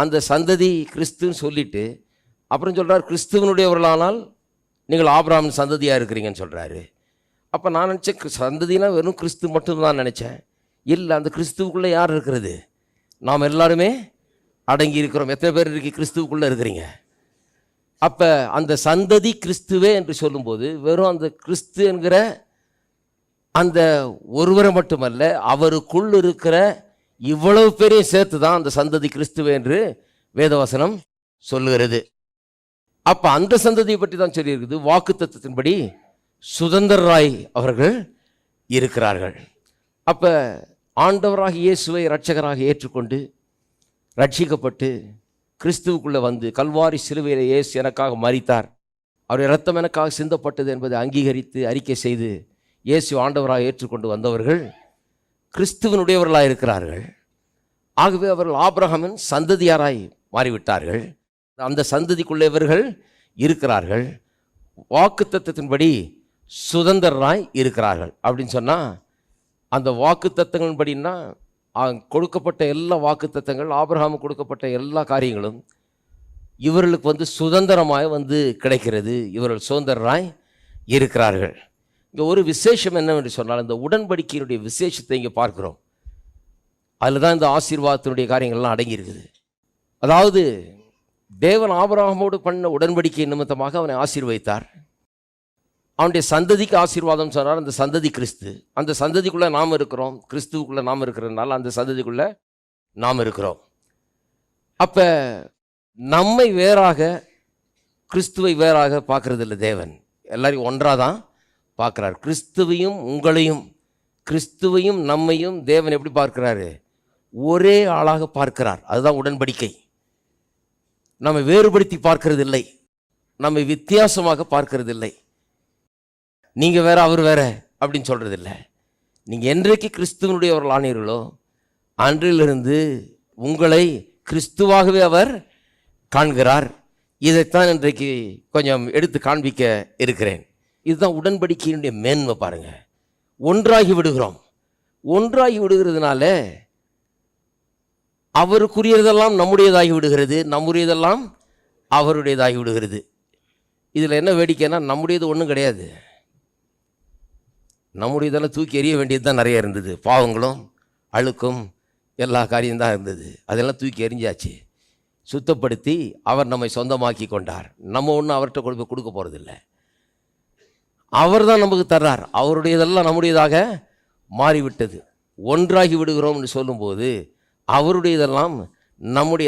அந்த சந்ததி கிறிஸ்துன்னு சொல்லிட்டு அப்புறம் சொல்கிறார் கிறிஸ்துவனுடையவர்களானால் நீங்கள் ஆபிராமின் சந்ததியாக இருக்கிறீங்கன்னு சொல்கிறாரு அப்போ நான் நினச்சேன் சந்ததினா வெறும் கிறிஸ்து மட்டும்தான் நினச்சேன். இல்லை அந்த கிறிஸ்துவுக்குள்ளே யார் இருக்கிறது? நாம் எல்லாருமே அடங்கி இருக்கிறோம். எத்தனை பேர் இருக்கு கிறிஸ்துவுக்குள்ளே இருக்கிறீங்க? அப்போ அந்த சந்ததி கிறிஸ்துவே என்று சொல்லும்போது வெறும் அந்த கிறிஸ்து என்கிற அந்த ஒருவரை மட்டுமல்ல அவருக்குள் இருக்கிற இவ்வளவு பேரையும் சேர்த்து தான் அந்த சந்ததி கிறிஸ்துவே என்று வேதவசனம் சொல்லுகிறது. அப்போ அந்த சந்ததியை பற்றி தான் சொல்லியிருக்குது. வாக்கு தத்துவத்தின்படி சுதந்திரராய் அவர்கள் இருக்கிறார்கள். அப்போ ஆண்டவராக இயேசுவை ரட்சகராக ஏற்றுக்கொண்டு ரட்சிக்கப்பட்டு கிறிஸ்துவுக்குள்ளே வந்து கல்வாரி சிலுவையில் இயேசு எனக்காக மறித்தார் அவருடைய இரத்தம் எனக்காக சிந்தப்பட்டது என்பதை அங்கீகரித்து அறிக்கை செய்து இயேசு ஆண்டவராக ஏற்றுக்கொண்டு வந்தவர்கள் கிறிஸ்துவனுடையவர்களாக இருக்கிறார்கள் ஆகவே அவர்கள் ஆபிரகமின் சந்ததியாராய் மாறிவிட்டார்கள். அந்த சந்ததிக்குள்ளே இவர்கள் இருக்கிறார்கள். வாக்குத்தத்தத்தின்படி சுதந்திரராய் இருக்கிறார்கள். அப்படின்னு சொன்னால் அந்த வாக்கு தத்துவங்களின்படின்னா கொடுக்கப்பட்ட எல்லா வாக்குத்தத்தங்கள் ஆபிரகாமுக்கு கொடுக்கப்பட்ட எல்லா காரியங்களும் இவர்களுக்கு வந்து சுதந்திரமாய் வந்து கிடைக்கிறது. இவர்கள் சுதந்திரராய் இருக்கிறார்கள். இங்கே ஒரு விசேஷம் என்னவென்று சொன்னால் இந்த உடன்படிக்கையினுடைய விசேஷத்தை இங்கே பார்க்குறோம். அதில் தான் இந்த ஆசீர்வாதத்தினுடைய காரியங்கள்லாம் அடங்கியிருக்குது. அதாவது தேவன் ஆபராகமோடு பண்ண உடன்படிக்கை நிமித்தமாக அவனை ஆசீர்வதித்தார். அவனுடைய சந்ததிக்கு ஆசீர்வாதம் சொன்னார் அந்த சந்ததி கிறிஸ்து. அந்த சந்ததிக்குள்ளே நாம் இருக்கிறோம் கிறிஸ்துவுக்குள்ளே நாம் இருக்கிறதுனால அந்த சந்ததிக்குள்ளே நாம் இருக்கிறோம். அப்போ நம்மை வேறாக கிறிஸ்துவை வேறாக பார்க்குறதில்ல தேவன். எல்லாரையும் ஒன்றாக தான் பார்க்குறார். கிறிஸ்துவையும் உங்களையும் கிறிஸ்துவையும் நம்மையும் தேவன் எப்படி பார்க்கிறாரு? ஒரே ஆளாக பார்க்கிறார். அதுதான் உடன்படிக்கை. நம்மை வேறுபடுத்தி பார்க்கிறது இல்லை நம்மை வித்தியாசமாக பார்க்கறதில்லை. நீங்கள் வேற அவர் வேற அப்படின்னு சொல்கிறது இல்லை நீங்கள் என்றைக்கு கிறிஸ்துவனுடையவர்கள் ஆனீர்களோ அன்றிலிருந்து உங்களை கிறிஸ்துவாகவே அவர் காண்கிறார். இதைத்தான் இன்றைக்கு கொஞ்சம் எடுத்து காண்பிக்க இருக்கிறேன். இதுதான் உடன்படிக்கையினுடைய மேன்மை பாருங்க. ஒன்றாகி விடுகிறோம். ஒன்றாகி விடுகிறதுனால அவருக்குரியதெல்லாம் நம்முடையதாகி விடுகிறது நம்முடையதெல்லாம் அவருடையதாகி விடுகிறது. இதில் என்ன வேடிக்கைன்னா நம்முடையது ஒன்றும் கிடையாது. நம்முடையதெல்லாம் தூக்கி எறிய வேண்டியது தான் நிறைய இருந்தது. பாவங்களும் அழுக்கும் எல்லா காரியம்தான் இருந்தது. அதெல்லாம் தூக்கி எறிஞ்சாச்சு. சுத்தப்படுத்தி அவர் நம்மை சொந்தமாக்கி கொண்டார். நம்ம ஒன்றும் அவர்கிட்ட கொண்டு போய் கொடுக்க போகிறதில்ல அவர் தான் நமக்கு தர்றார். அவருடையதெல்லாம் நம்முடையதாக மாறிவிட்டது. ஒன்றாகி விடுகிறோம் என்று சொல்லும்போது அவருடையதெல்லாம் நம்முடைய